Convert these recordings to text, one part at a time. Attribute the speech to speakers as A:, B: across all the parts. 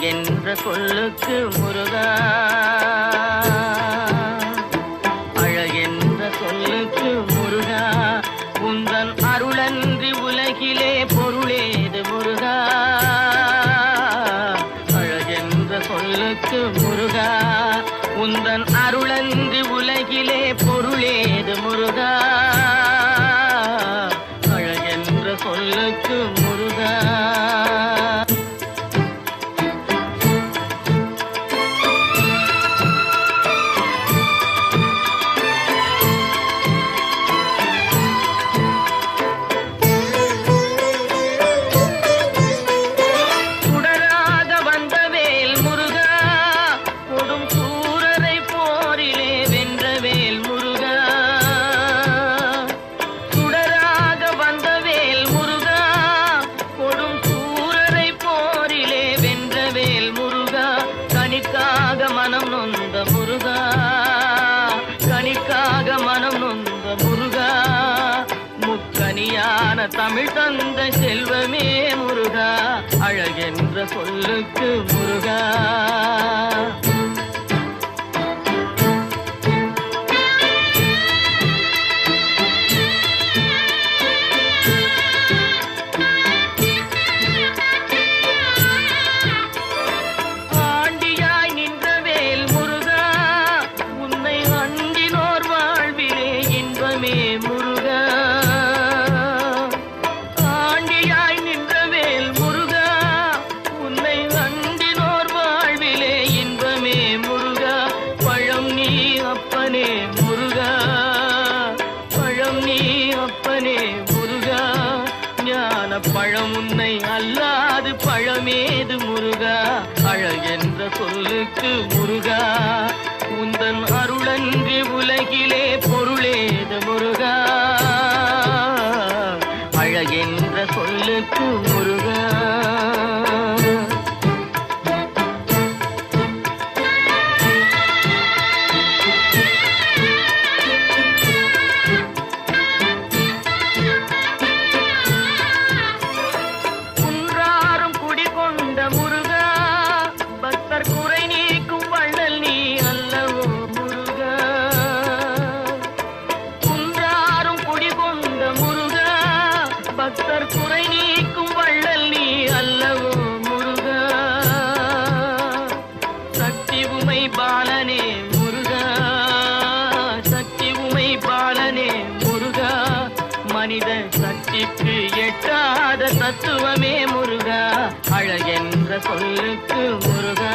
A: என்ற சொல்லுக்கு முருகா. சொல்லுக்கு முருகா. என்ற சொல்லுக்கு தத்துவமே முருகா அழகென்ற சொல்லுக்கு முருகா.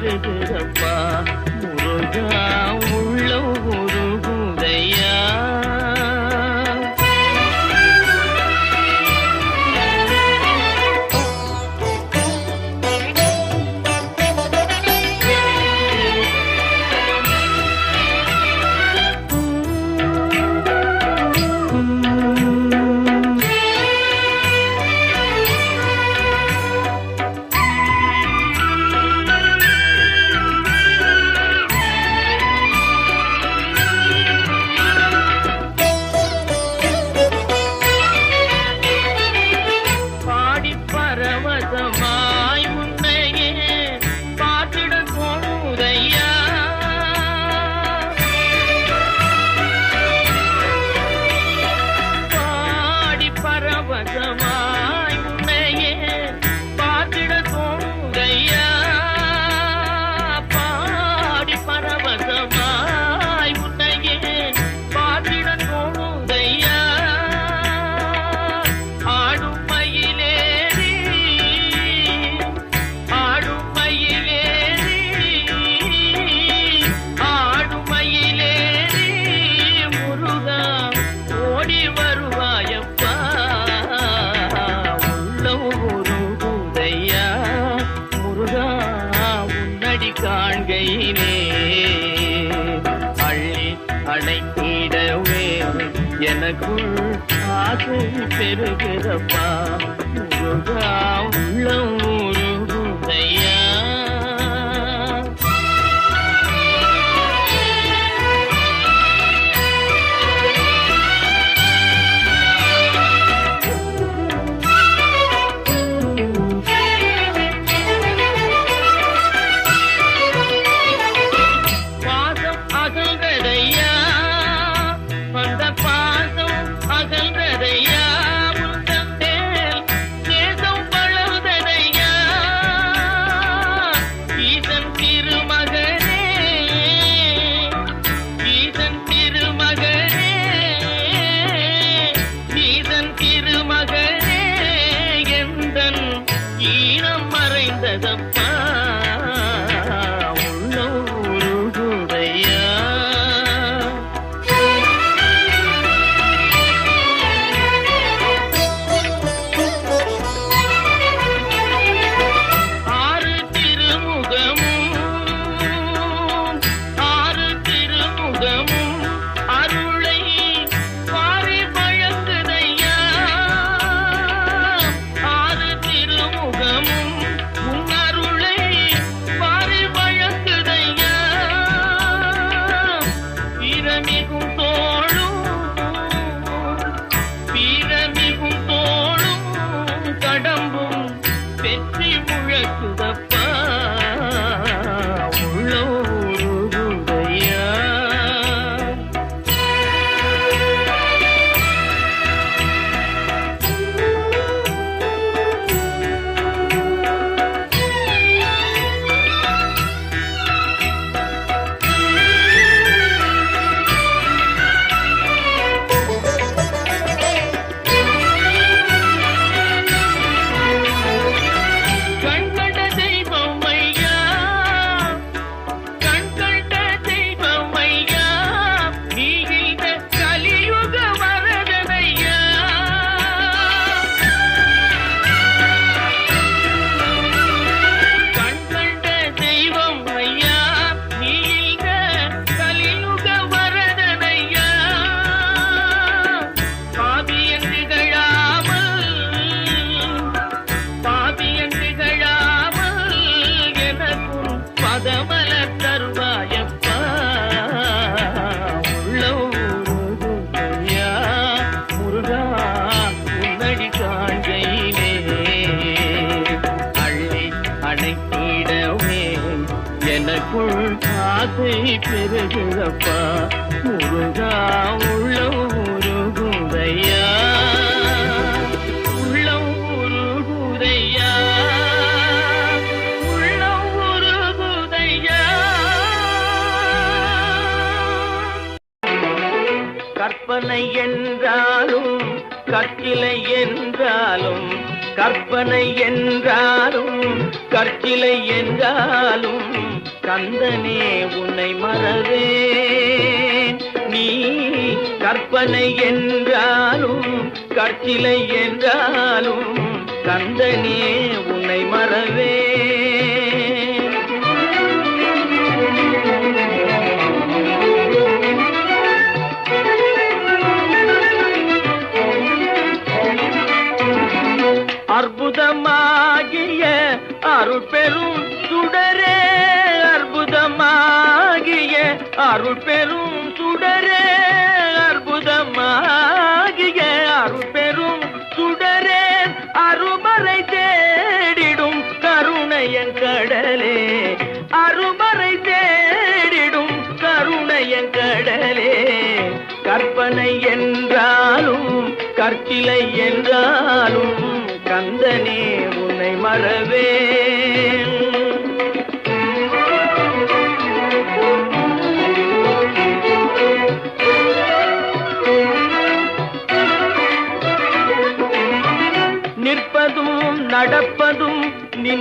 A: பெருகிறப்பா அள்ளி அணைத்திடவே எனக்குள் ஆசை பெறுகிறப்பா. முருகா பெருகுதப்பா முருகா உள்ள உருகுதையா. உள்ள உருகுதையா. உள்ள உருகுதையா. கற்பனை என்றாலும் கற்கிலை என்றாலும் கற்பனை என்றாலும் கற்கிலை என்றாலும் கந்தனே உன்னை மறவேன். நீ கற்பனை என்றாலும் கற்கிலை என்றாலும் கந்தனே உன்னை மறவேன். அற்புதமாகிய அருள் பெரும் அருள் பெரும் சுடரே அற்புதமாகிய அருள் பெரும் சுடரே அருமறை தேடிடும் கருணையன் கடலே. அருமறை தேடிடும் கருணையன் கடலே. கற்பனை என்றாலும் கற்கிளை என்றாலும் கந்தனே உன்னை மறவே.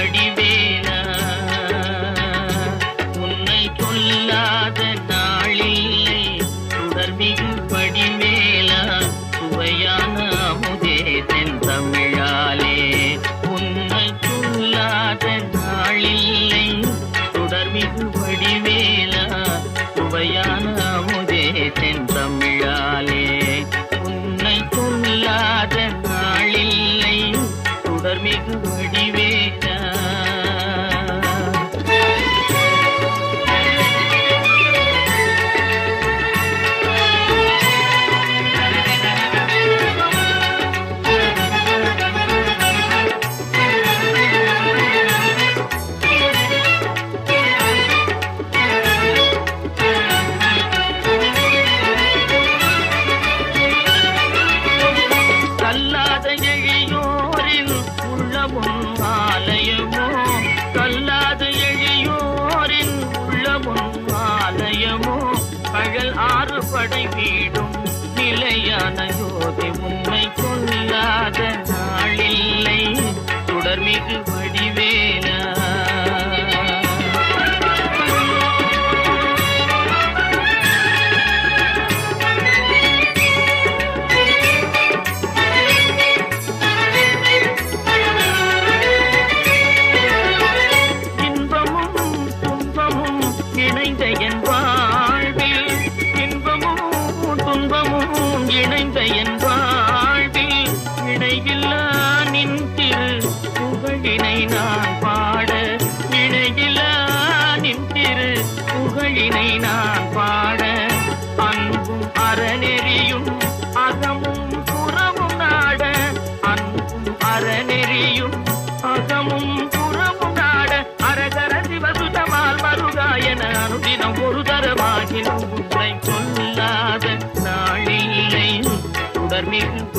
A: தொடர்மிகு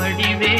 A: வடிவே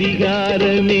B: அதிகாரமே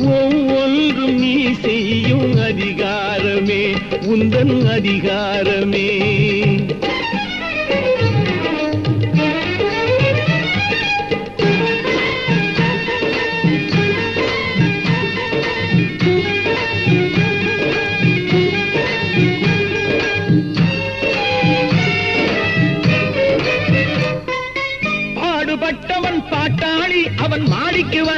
B: ஒவ்வொன்றும் நீ செய்யும் அதிகாரமே உந்தன் அதிகாரமே. பாட்டாளி அவன் மாடிக்கு வர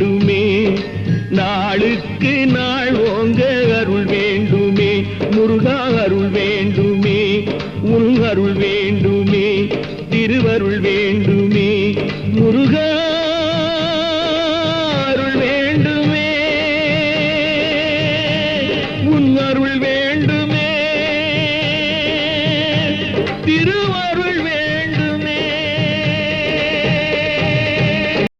B: முருகா அருள் வேண்டுமே உன் அருள் வேண்டுமே திருவருள் வேண்டுமே. முருகா